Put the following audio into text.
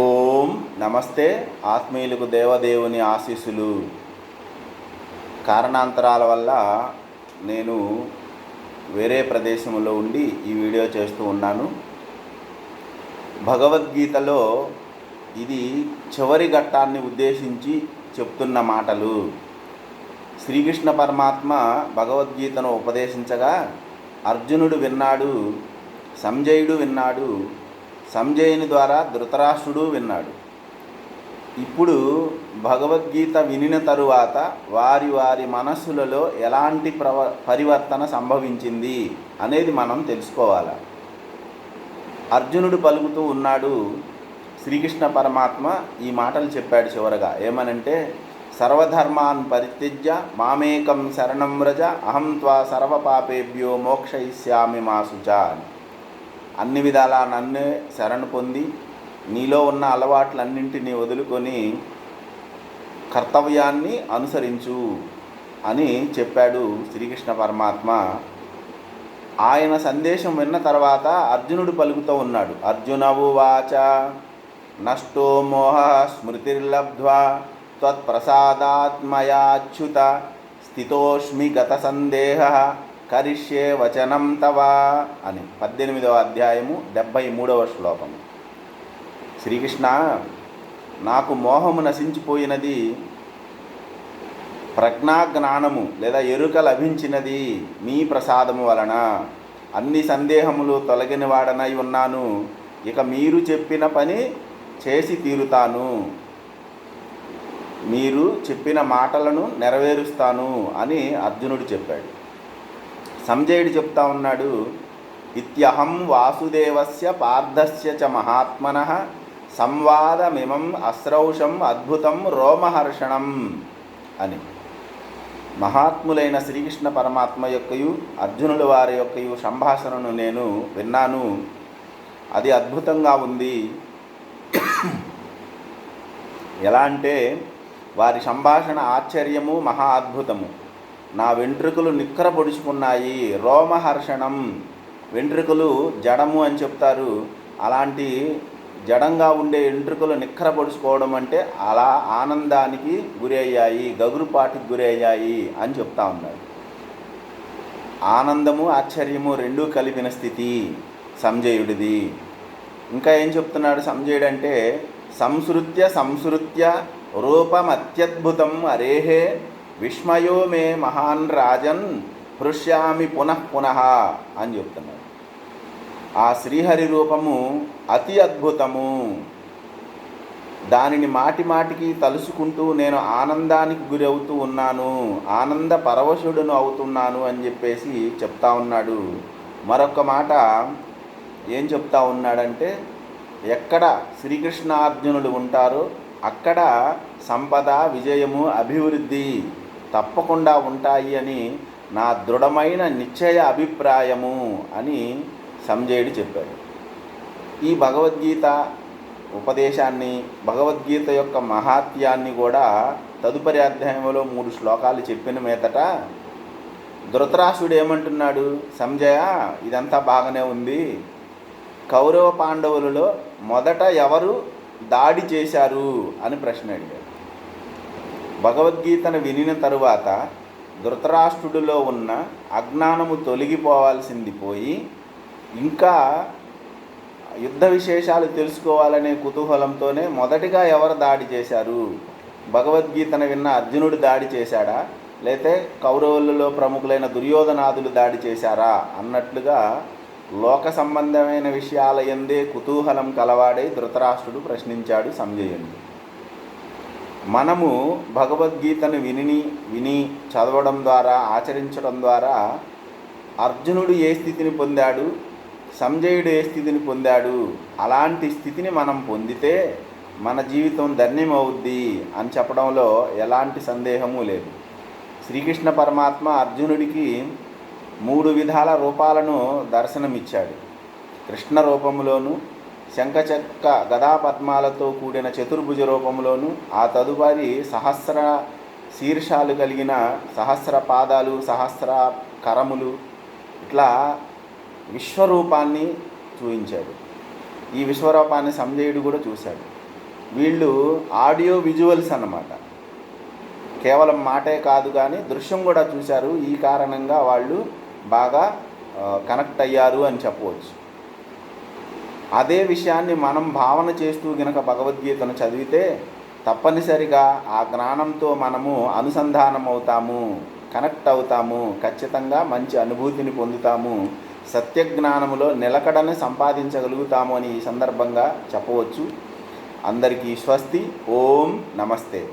ఓం నమస్తే ఆత్మీయులకు దేవదేవుని ఆశీస్సులు. కారణాంతరాల వల్ల నేను వేరే ప్రదేశంలో ఉండి ఈ వీడియో చేస్తూ ఉన్నాను. భగవద్గీతలో ఇది చివరి ఘట్టాన్ని ఉద్దేశించి చెప్తున్న మాటలు. శ్రీకృష్ణ పరమాత్మ భగవద్గీతను ఉపదేశించగా అర్జునుడు విన్నాడు సంజయుడు విన్నాడు సంజయుని ద్వారా ధృతరాష్ట్రుడు విన్నాడు. ఇప్పుడు భగవద్గీత వినిన తరువాత వారి వారి మనస్సులలో ఎలాంటి ప్రవ పరివర్తన సంభవించింది అనేది మనం తెలుసుకోవాలి. అర్జునుడు పలుకుతూ ఉన్నాడు శ్రీకృష్ణ పరమాత్మ ఈ మాటలు చెప్పాడు చివరగా. ఏమనంటే సర్వధర్మాన్ పరిత్యజ్య మామేకం శరణం వ్రజ అహం త్వా సర్వపాపేభ్యో మోక్షయిష్యామి మాసుచ అని అన్ని విధాలా నన్నే శరణు పొంది నీలో ఉన్న అలవాట్లన్నింటినీ వదులుకొని కర్తవ్యాన్ని అనుసరించు అని చెప్పాడు శ్రీకృష్ణ పరమాత్మ. ఆయన సందేశం విన్న తర్వాత అర్జునుడు పలుకుతూ ఉన్నాడు. అర్జునవు వాచ నష్టో మోహ స్మృతిర్లబ్ధ్వా త్వత్ప్రసాదాత్మయాచ్యుత స్థితోష్మి గత సందేహ కరిష్యే వచనం తవా అని పద్దెనిమిదవ అధ్యాయము డెబ్భై మూడవ శ్లోకము శ్రీకృష్ణ నాకు మోహము నశించిపోయినది ప్రజ్ఞాజ్ఞానము లేదా ఎరుక లభించినది మీ ప్రసాదము వలన. అన్ని సందేహములు తొలగిన వాడనై ఉన్నాను. ఇక మీరు చెప్పిన పని చేసి తీరుతాను. మీరు చెప్పిన మాటలను నెరవేరుస్తాను అని అర్జునుడు చెప్పాడు. సంజయుడు చెప్తా ఉన్నాడు ఇత్యహం వాసుదేవస్య పార్థస్య చ మహాత్మన సంవాదమిమం అశ్రౌషం అద్భుతం రోమహర్షణం అని. మహాత్ములైన శ్రీకృష్ణ పరమాత్మ యొక్కయు అర్జునుల వారి యొక్కయు సంభాషణను నేను విన్నాను. అది అద్భుతంగా ఉంది. ఎలా అంటే వారి సంభాషణ ఆశ్చర్యము మహా అద్భుతము. నా వెంట్రుకలు నిక్కర పొడుచుకున్నాయి రోమహర్షణం. వెంట్రుకలు జడము అని చెప్తారు. అలాంటి జడంగా ఉండే వెంట్రుకలు నిక్కర పొడుచుకోవడం అంటే అలా ఆనందానికి గురయ్యాయి గగురుపాటికి గురయ్యాయి అని చెప్తా ఉన్నాడు ఆనందము ఆశ్చర్యము రెండూ కలిపిన స్థితి సంజయుడిది. ఇంకా ఏం చెప్తున్నాడు సంజయుడు అంటే సంసృత్య సంసృత్య రూపం అత్యద్భుతం అరేహే విస్మయో మే మహాన్ రాజన్ హృష్యామి పునః పునః అని చెప్తున్నాడు ఆ శ్రీహరి రూపము అతి అద్భుతము. దానిని మాటి మాటికి తలుసుకుంటూ నేను ఆనందానికి గురి అవుతూ ఉన్నాను ఆనంద పరవశుడును అవుతున్నాను అని చెప్పేసి చెప్తా ఉన్నాడు. మరొక మాట ఏం చెప్తా ఉన్నాడంటే ఎక్కడ శ్రీకృష్ణార్జునులు ఉంటారో అక్కడ సంపద విజయము అభివృద్ధి తప్పకుండా ఉంటాయి అని నా దృఢమైన నిశ్చయ అభిప్రాయము అని సంజయుడు చెప్పాడు. ఈ భగవద్గీత ఉపదేశాన్ని భగవద్గీత యొక్క మహాత్యాన్ని కూడా తదుపరి అధ్యాయంలో మూడు శ్లోకాలు చెప్పిన మీదట ధృతరాష్ట్రుడు ఏమంటున్నాడు సంజయ ఇదంతా బాగానే ఉంది. కౌరవ పాండవులలో మొదట ఎవరు దాడి చేశారు? అని ప్రశ్న అడిగాడు. భగవద్గీతను వినిన తరువాత ధృతరాష్ట్రుడిలో ఉన్న అజ్ఞానము తొలగిపోవాల్సింది పోయి ఇంకా యుద్ధ విశేషాలు తెలుసుకోవాలనే కుతూహలంతోనే మొదటిగా ఎవరు దాడి చేశారు? భగవద్గీతను విన్న అర్జునుడు దాడి చేశాడా? లేతే కౌరవులలో ప్రముఖులైన దుర్యోధనాదులు దాడి చేశారా? అన్నట్లుగా లోక సంబంధమైన విషయాల ఎందే కుతూహలం కలవాడై ధృతరాష్ట్రుడు ప్రశ్నించాడు సంజయుని మనము భగవద్గీతను విని విని చదవడం ద్వారా ఆచరించడం ద్వారా అర్జునుడు ఏ స్థితిని పొందాడు? సంజయుడు ఏ స్థితిని పొందాడు? అలాంటి స్థితిని మనం పొందితే మన జీవితం ధన్యమవుద్ది అని చెప్పడంలో ఎలాంటి సందేహము లేదు. శ్రీకృష్ణ పరమాత్మ అర్జునుడికి మూడు విధాల రూపాలను దర్శనమిచ్చాడు. కృష్ణ రూపంలోను శంఖచక్క గదాపద్మాలతో కూడిన చతుర్భుజ రూపంలోను ఆ తదుపరి సహస్ర శీర్షాలు కలిగిన సహస్ర పాదాలు సహస్ర కరములు ఇట్లా విశ్వరూపాన్ని చూపించాడు ఈ విశ్వరూపాన్ని సంజయుడు కూడా చూశాడు. వీళ్ళు ఆడియో విజువల్స్ అన్నమాట. కేవలం మాటే కాదు కానీ దృశ్యం కూడా చూశారు. ఈ కారణంగా వాళ్ళు బాగా కనెక్ట్ అయ్యారు అని చెప్పవచ్చు. అదే విషయాన్ని మనం భావన చేస్తూ గనక భగవద్గీతను చదివితే తప్పనిసరిగా ఆ జ్ఞానంతో మనము అనుసంధానం అవుతాము కనెక్ట్ అవుతాము ఖచ్చితంగా మంచి అనుభూతిని పొందుతాము సత్యజ్ఞానములో నిలకడని సంపాదించగలుగుతాము అని ఈ సందర్భంగా చెప్పవచ్చు. అందరికీ స్వస్తి. ఓం నమస్తే.